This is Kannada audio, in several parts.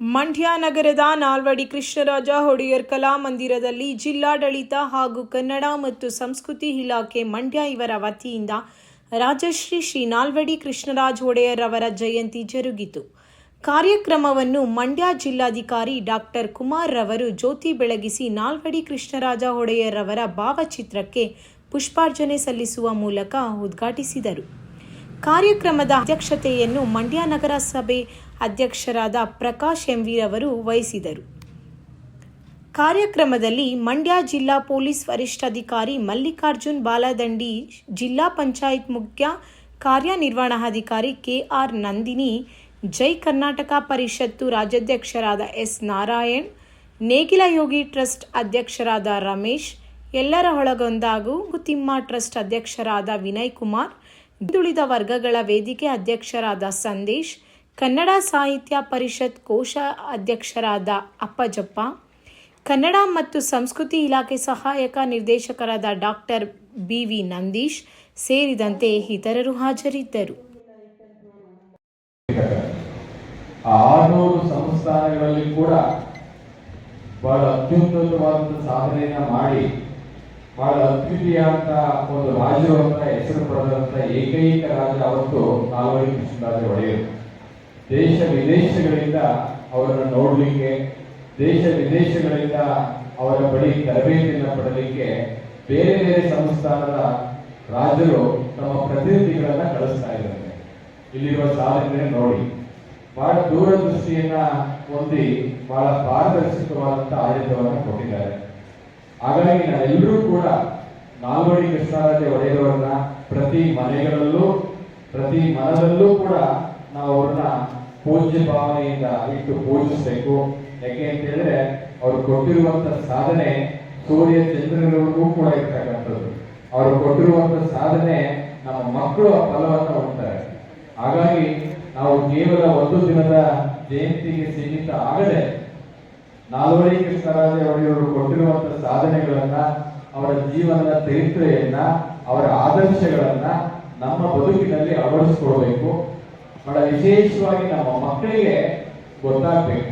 ಮಂಡ್ಯ ನಗರದ ನಾಲ್ವಡಿ ಕೃಷ್ಣರಾಜ ಒಡೆಯರ್ ಕಲಾಮಂದಿರದಲ್ಲಿ ಜಿಲ್ಲಾಡಳಿತ ಹಾಗೂ ಕನ್ನಡ ಮತ್ತು ಸಂಸ್ಕೃತಿ ಇಲಾಖೆ ಮಂಡ್ಯ ಇವರ ವತಿಯಿಂದ ರಾಜಶ್ರೀ ಶ್ರೀ ನಾಲ್ವಡಿ ಕೃಷ್ಣರಾಜ ಒಡೆಯರ್ ಅವರ ಜಯಂತಿ ಜರುಗಿತು. ಕಾರ್ಯಕ್ರಮವನ್ನು ಮಂಡ್ಯ ಜಿಲ್ಲಾಧಿಕಾರಿ ಡಾಕ್ಟರ್ ಕುಮಾರ್ ರವರು ಜ್ಯೋತಿ ಬೆಳಗಿಸಿ ನಾಲ್ವಡಿ ಕೃಷ್ಣರಾಜ ಒಡೆಯರ್ ಅವರ ಭಾವಚಿತ್ರಕ್ಕೆ ಪುಷ್ಪಾರ್ಚನೆ ಸಲ್ಲಿಸುವ ಮೂಲಕ ಉದ್ಘಾಟಿಸಿದರು. ಕಾರ್ಯಕ್ರಮದ ಅಧ್ಯಕ್ಷತೆಯನ್ನು ಮಂಡ್ಯ ನಗರಸಭೆ ಅಧ್ಯಕ್ಷರಾದ ಪ್ರಕಾಶ್ ಎಂವಿರವರು ವಹಿಸಿದರು. ಕಾರ್ಯಕ್ರಮದಲ್ಲಿ ಮಂಡ್ಯ ಜಿಲ್ಲಾ ಪೊಲೀಸ್ ವರಿಷ್ಠಾಧಿಕಾರಿ ಮಲ್ಲಿಕಾರ್ಜುನ್ ಬಾಲದಂಡಿ, ಜಿಲ್ಲಾ ಪಂಚಾಯತ್ ಮುಖ್ಯ ಕಾರ್ಯನಿರ್ವಹಣಾಧಿಕಾರಿ ಕೆಆರ್ ನಂದಿನಿ, ಜೈ ಕರ್ನಾಟಕ ಪರಿಷತ್ತು ರಾಜ್ಯಾಧ್ಯಕ್ಷರಾದ ಎಸ್ ನಾರಾಯಣ್, ನೇಗಿಲ ಯೋಗಿ ಟ್ರಸ್ಟ್ ಅಧ್ಯಕ್ಷರಾದ ರಮೇಶ್, ಎಲ್ಲರ ಒಳಗೊಂದಾಗೂ ಗುತಿಮ್ಮ ಟ್ರಸ್ಟ್ ಅಧ್ಯಕ್ಷರಾದ ವಿನಯ್ ಕುಮಾರ್, ಹಿಂದುಳಿದ ವರ್ಗಗಳ ವೇದಿಕೆ ಅಧ್ಯಕ್ಷರಾದ ಸಂದೇಶ್ ಕನ್ನಡ ಸಾಹಿತ್ಯ ಪರಿಷತ್ ಕೋಶ ಅಧ್ಯಕ್ಷರಾದ ಅಪ್ಪಜಪ್ಪ, ಕನ್ನಡ ಮತ್ತು ಸಂಸ್ಕೃತಿ ಇಲಾಖೆ ಸಹಾಯಕ ನಿರ್ದೇಶಕರಾದ ಡಾಕ್ಟರ್ ಬಿ ವಿ ನಂದೀಶ್ ಸೇರಿದಂತೆ ಇತರರು ಹಾಜರಿದ್ದರು. ಆರ್ನೂರು ಸಂಸ್ಥಾನಗಳಲ್ಲಿ ಕೂಡ ಬಹಳ ಅತ್ಯುನ್ನತವಾದ ಸಾಧನೆಯನ್ನ ಮಾಡಿ, ಬಹಳ ಅದ್ವಿತೀಯ ಅಂತ ಒಂದು ರಾಜರು ಅಂತ ಹೆಸರು ಪಡೆದಂತ ಏಕೈಕ ರಾಜ ಅವತ್ತು ನಾಲ್ವಡಿ ಕೃಷ್ಣರಾಜ ಒಡೆಯರು. ದೇಶ ವಿದೇಶಗಳಿಂದ ಅವರನ್ನು ನೋಡಲಿಕ್ಕೆ, ದೇಶ ವಿದೇಶಗಳಿಂದ ಅವರ ಬಳಿ ತರಬೇತಿಯನ್ನು ಪಡಲಿಕ್ಕೆ ಬೇರೆ ಬೇರೆ ಸಂಸ್ಥಾನದ ರಾಜರು ತಮ್ಮ ಪ್ರತಿನಿಧಿಗಳನ್ನ ಕಳಿಸ್ತಾ ಇದ್ದಾರೆ. ಇಲ್ಲಿರುವ ಸಾಧನೆ ನೋಡಿ, ಬಹಳ ದೂರದೃಷ್ಟಿಯನ್ನ ಹೊಂದಿ ಬಹಳ ಪಾರದರ್ಶಕವಾದಂತ ಆಡಳಿತವನ್ನು ಕೊಟ್ಟಿದ್ದಾರೆ. ಹಾಗಾಗಿ ನಾವೆಲ್ಲರೂ ಕೂಡ ನಾಲ್ವಡಿ ಕೃಷ್ಣರಾಜ ಒಡೆಯರವರನ್ನ ಪ್ರತಿ ಮನೆಗಳಲ್ಲೂ, ಪ್ರತಿ ಮನದಲ್ಲೂ ಕೂಡ ನಾವು ಅವ್ರನ್ನ ಪೂಜ್ಯ ಭಾವನೆಯಿಂದ ಇಟ್ಟು ಪೂಜಿಸಬೇಕು. ಯಾಕೆ ಅಂತ ಹೇಳಿದ್ರೆ ಅವ್ರು ಕೊಟ್ಟಿರುವಂತ ಸಾಧನೆ ಸೂರ್ಯ ಚಂದ್ರನವರೆಗೂ ಕೂಡ ಇರ್ತಕ್ಕಂಥದ್ದು. ಅವರು ಕೊಟ್ಟಿರುವಂತ ಸಾಧನೆ ನಮ್ಮ ಮಕ್ಕಳು ಆ ಫಲವನ್ನು ಹೊಂದ್ತಾರೆ ಹಾಗಾಗಿ ನಾವು ಕೇವಲ ಒಂದು ದಿನದ ಜಯಂತಿಗೆ ಸೀಮಿತ ಆಗದೆ ನಾಲ್ವರಿ ಕೃಷ್ಣರಾಜ ಒಡೆಯವರು ಕೊಟ್ಟಿರುವಂತ ಸಾಧನೆಗಳನ್ನ, ಅವರ ಜೀವನದ ಚರಿತ್ರೆಯನ್ನ, ಅವರ ಆದರ್ಶಗಳನ್ನ ನಮ್ಮ ಬದುಕಿನಲ್ಲಿ ಅಳವಡಿಸಿಕೊಳ್ಬೇಕು. ಬಹಳ ವಿಶೇಷವಾಗಿ ನಮ್ಮ ಮಕ್ಕಳಿಗೆ ಗೊತ್ತಾಗ್ಬೇಕು.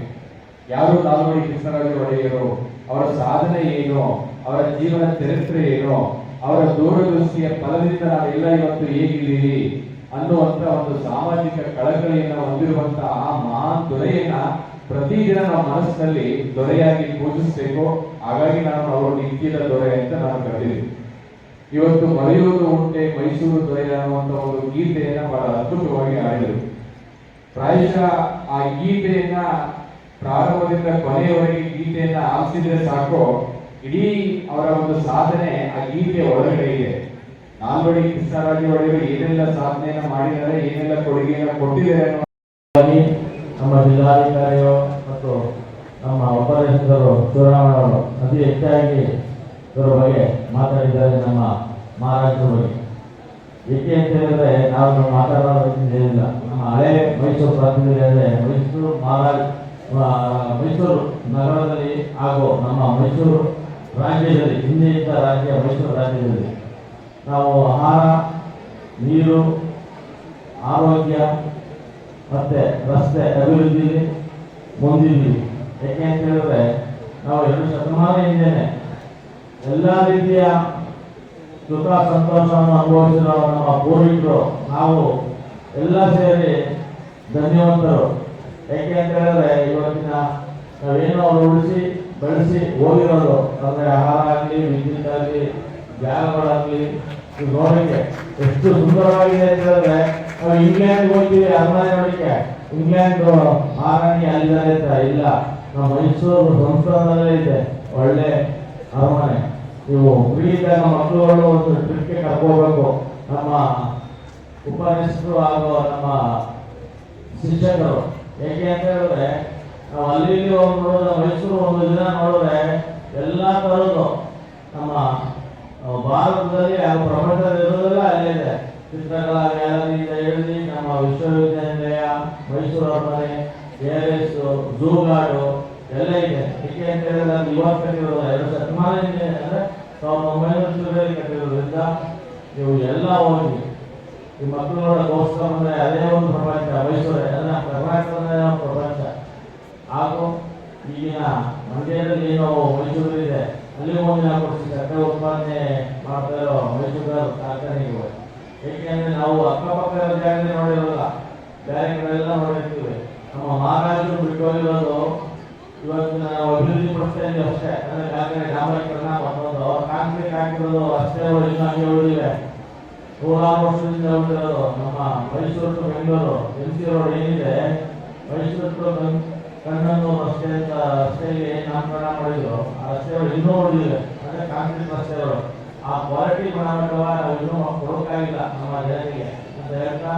ಯಾರು ನಾಲ್ವಡಿ ಕೃಷ್ಣರಾಜ ಒಡೆಯರು? ಅವರ ಸಾಧನೆ ಏನು? ಅವರ ಜೀವನ ಚರಿತ್ರೆ ಏನು? ಅವರ ದೂರದೃಷ್ಟಿಯ ಫಲದಿಂದ ನಾವೆಲ್ಲ ಇವತ್ತು ಹೇಗಿದ್ದೀರಿ? ಅನ್ನುವಂತ ಒಂದು ಸಾಮಾಜಿಕ ಕಳಕಳಿಯನ್ನು ಹೊಂದಿರುವಂತಹ ಆ ಮಹಾನ್ ದೊರೆಯನ್ನ ಪ್ರತಿದಿನ ನಮ್ಮ ಮನಸ್ಸಿನಲ್ಲಿ ದೊರೆಯಾಗಿ ಪೂಜಿಸಬೇಕು. ಹಾಗಾಗಿ ನಾನು ಅವರು ನಿತ್ಯದ ದೊರೆ ಅಂತ ನಾನು ಕರೆದಿದ್ದೀನಿ ಇವತ್ತು ಮರೆಯುವುದು ಉಂಟೆ, ಮೈಸೂರು ದೊರೆ ಅನ್ನುವಂತ ಒಂದು ಗೀತೆಯನ್ನ ಬಹಳ ಅದ್ಭುತವಾಗಿ ಪ್ರಾಯಶಃ ಆ ಗೀತೆಯನ್ನ ಪ್ರಾರಂಭದಿಂದ ಕೊನೆಯವರೆಗೆ ಗೀತೆಯನ್ನ ಆಲಿಸಿದ್ರೆ ಸಾಕು. ಇಡೀ ಅವರ ಒಂದು ಸಾಧನೆ ಆ ಗೀತೆ ಒಳಗಡೆ ಇದೆ. ನಾಲ್ವಡಿ ಕೃಷ್ಣರಾಜ ಒಡೆಯರು ಏನೆಲ್ಲ ಸಾಧನೆಯನ್ನ ಮಾಡಿದ್ದಾರೆ, ಏನೆಲ್ಲ ಕೊಡುಗೆಯನ್ನ ಕೊಟ್ಟಿದ್ದಾರೆ ನಮ್ಮ ಜಿಲ್ಲಾಧಿಕಾರಿಗಳು ಮತ್ತು ನಮ್ಮ ಉಪದೇಶಕರು ಚುನಾವಣೆಗಳು ಅತಿ ಹೆಚ್ಚಾಗಿ ಇದರ ಬಗ್ಗೆ ಮಾತಾಡಿದ್ದಾರೆ ನಮ್ಮ ಮಹಾರಾಷ್ಟ್ರ ಬಗ್ಗೆ. ಏಕೆ ಅಂತ ಹೇಳಿದ್ರೆ, ನಾವು ಮಾತಾಡೋದಕ್ಕೆ ನಮ್ಮ ಹಳೆ ಮೈಸೂರು ಪ್ರಾಂತ್ಯದಲ್ಲಿ ಮೈಸೂರು ಮಹಾರಾಜ್ ಮೈಸೂರು ನಗರದಲ್ಲಿ ಹಾಗೂ ನಮ್ಮ ಮೈಸೂರು ರಾಜ್ಯದಲ್ಲಿ ಹಿಂದೆ ಇದ್ದ ರಾಜ್ಯ ಮೈಸೂರು ರಾಜ್ಯದಲ್ಲಿ ನಾವು ಆಹಾರ, ನೀರು, ಆರೋಗ್ಯ ಮತ್ತು ರಸ್ತೆ ಅಭಿವೃದ್ಧಿಲಿ ಮುಂದಿದ್ದೀವಿ ಯಾಕೆ ಅಂತ ಹೇಳಿದ್ರೆ, ನಾವು ಎರಡು ಶತಮಾನ ಹಿಂದೆನೆ ಎಲ್ಲ ರೀತಿಯ ಸುಖ, ಸಂತೋಷವನ್ನು ಅನುಭವಿಸಿರೋ ನಮ್ಮ ಪೂರ್ವಿಕರು ನಾವು ಎಲ್ಲ ಸೇರಿ ಧನ್ಯವಂತರು. ಯಾಕೆ ಅಂತ ಹೇಳಿದ್ರೆ, ಇವತ್ತಿನ ನಾವೇನು ಅವರು ಉಳಿಸಿ, ಬೆಳೆಸಿ ಹೋಗಿರೋದು. ಅಂದ್ರೆ ಆಹಾರ ಆಗಲಿ, ವಿದ್ಯುತ್ ಆಗಲಿ ಜಾಗಗಳಾಗಲಿ ನೋಡಕ್ಕೆ ಎಷ್ಟು ಸುಂದರವಾಗಿದೆ ಅಂತ ಹೇಳಿದ್ರೆ, ನಾವು ಇಂಗ್ಲೆಂಡ್ ಹೋಗ್ತೀವಿ ಅರಮನೆ ನೋಡಿಕೆ ಇಂಗ್ಲೆಂಡ್ ಆರಾಣಿ ಅಲ್ಲಿದ್ದಾರೆ ಅಂತ ಇಲ್ಲ, ನಮ್ಮ ಮೈಸೂರು ಸಂಸ್ಥಾನದಲ್ಲೇ ಇದೆ. ಒಳ್ಳೆ ಅರಮನೆ. ನೀವು ಫ್ರೀ ಇದ್ದಾಗ ಮಕ್ಕಳುಗಳು ಒಂದು ಟ್ರಿಪ್ಗೆ ಕರ್ಕೋಬೇಕು. ನಮ್ಮ ಉಪನಿಷತ್ತು ಹಾಗೂ ನಮ್ಮ ಶಿಕ್ಷಕರು. ಏಕೆ ಅಂತ ಹೇಳಿದ್ರೆ, ನಾವು ಅಲ್ಲಿ ಇಲ್ಲಿ ಹೋಗಿ ನೋಡಿದ್ರೆ ಮೈಸೂರು ಒಂದು ದಿನ ನೋಡಿದ್ರೆ ಎಲ್ಲ ಥರದ್ದು ನಮ್ಮ ಭಾರತದಲ್ಲಿ ಹಾಗೂ ಪ್ರಪಂಚದಲ್ಲಿ ಇರೋದೆಲ್ಲ ಅಲ್ಲೇ ಇದೆ. ಚಿತ್ರಕಲಾ ಗ್ಯಾಲರಿಯಿಂದ ಹಿಡಿದು ನಮ್ಮ ವಿಶ್ವವಿದ್ಯಾನಿಲಯ, ಮೈಸೂರು ಅರಮನೆ ಎಸ್ ಝೂಗಾಡು ಎಲ್ಲ ಇದೆ. ಏಕೆ ಅಂತ ಹೇಳಿದ್ರೆ, ಅದು ಇವಾಗ ಕಟ್ಟಿರೋದು ಎರಡು ಶತಮಾನ ಇದೆ. ಅಂದ್ರೆ ಸಾವಿರದ ಒಂಬೈನೂರ ಕಟ್ಟಿರೋದ್ರಿಂದ ನೀವು ಎಲ್ಲ ಹೋಗಿ ಈ ಮಕ್ಕಳವರ ಗೋಸ್ಕರ ಅದೇ ಒಂದು ಪ್ರಪಂಚ, ಮೈಸೂರು ಅದನ್ನ ಕರ್ನಾಟಕದ ಪ್ರಪಂಚ. ಹಾಗೂ ಈಗಿನ ಮಂಡ್ಯದಲ್ಲಿ ಏನು ಮೈಸೂರು ಇದೆ ಅಲ್ಲಿ ಒಂದು ಕೊಡಿಸಿ ಸಕ್ಕರೆ ಉತ್ಪಾದನೆ ಮಾಡ್ತಾ ಇರೋ ಮೈಸೂರು ಕಾರ್ಖಾನೆಗಳು ಏಕೆಂದ್ರೆ ನಾವು ಅಕ್ಕಪಕ್ಕದ ಜಾಗದಲ್ಲಿ ನೋಡಿರೋಲ್ಲ, ಬೇರೆ ಕಡೆಯೆಲ್ಲ ನೋಡಿರ್ತೀವಿ. ನಮ್ಮ ಮಹಾರಾಜರು ಬಿಟ್ಟೋಗಿರೋದು ನಾವು ಅಭಿವೃದ್ಧಿ ಪಡಿಸ್ತಾ ಇದ್ದೀವಿ ಅಷ್ಟೇ. ಅಂದ್ರೆ ಕಾರ್ಖಾನೆ ಡಾಂಬರೀಕರಣ ಮತ್ತೊಂದು ಕಾಂಕ್ರೀಟ್ ಹಾಕಿರೋದು ಅಷ್ಟೇ ಇನ್ನೂ ಹಂಗೆ ಉಳಿದಿವೆ ನೂರಾರು ವರ್ಷದಿಂದ ಉಳಿದಿರೋದು ನಮ್ಮ Mysuru Bengaluru M C road ಏನಿದೆ ಮೈಸೂರು ಟು ಕಣ್- ಕಣ್ಣನೂರು ರಸ್ತೆ ಅಂತ ರಸ್ತೆಗೆ ನಾಮಕರಣ ಮಾಡಿದ್ರು ಆ ರಸ್ತೆಗಳು ಇನ್ನೂ ಉಳಿದಿವೆ. ಅಂದರೆ ಕಾಂಕ್ರೀಟ್ ರಸ್ತೆಗಳು ಆ ಕ್ವಾಲಿಟಿ ಗುಣಮಟ್ಟವ ನಾವು ಇನ್ನೂ ಕೊಡೋಕ್ಕಾಗಿಲ್ಲ ನಮ್ಮ ಜನರಿಗೆ. ಅಂತ ಹೇಳ್ತಾ